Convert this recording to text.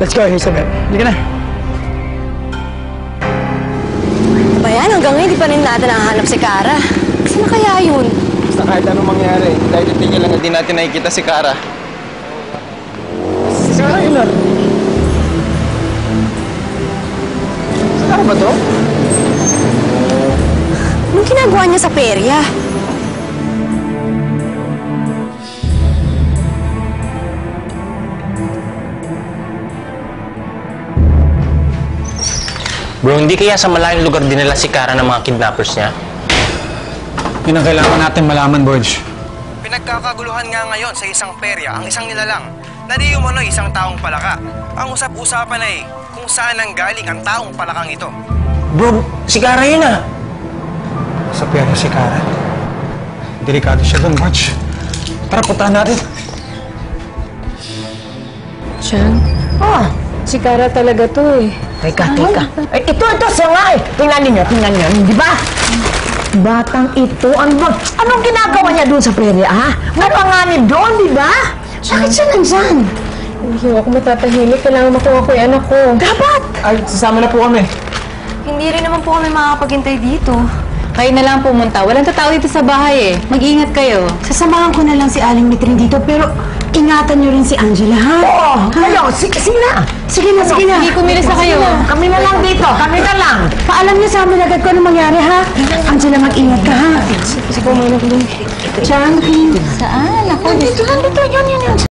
Let's go, Hazelnut. Hindi ka na. Ba yan? Hanggang ngayon, di pa rin natin nahanap si Kara. Saan na kaya yun? Basta kahit anong mangyari, dahil titigil lang hindi natin nakikita si Kara. Si Kara yun na. Si Kara ba to? Anong ginagawa niya sa perya? Bro, hindi kaya sa malayong lugar dinala si Kara ng mga kidnappers niya? Yun ang kailangan natin malaman, Borge. Pinagkakaguluhan nga ngayon sa isang perya ang isang nilalang na di umano isang taong palaka. Ang usap-usapan ay kung saan ang galing ang taong palakang ito. Bro, si Kara yun ah! Sa pera si Kara. Delikado siya doon, Borge. Tara, puntahan natin. Chang, Oh, si Kara talaga to eh. Teka, teka. Ay, ito, ito, siya nga eh. Tingnan ninyo, tingnan ninyo. Di ba? Batang ito, ano ba? Anong ginagawa niya doon sa prerya, ha? Napanganib doon, di ba? Bakit siya nandyan? Hindi ako matatahimik. Kailangan makuha ko yung anak ko. Dapat! Ay, sasama na po kami. Hindi rin naman po kami makakapaghintay dito. Kayo na lang pumunta. Walang tatao dito sa bahay eh. Mag-ingat kayo. Sasamahan ko na lang si Aling Mitrin dito, pero ingatan niyo rin si Angela, ha? Oo, kayo, sige, sige na. Sige na, sige na. Hindi kumilos na kayo. Kami na lang dito, kami na lang. Paalam niyo sa amin agad kung ano mangyari, ha? Angela, mag-ingat ka, ha? Sige, ako dun. Chang, Saan? Ako, Dito lang, dito, yun, yun, yun.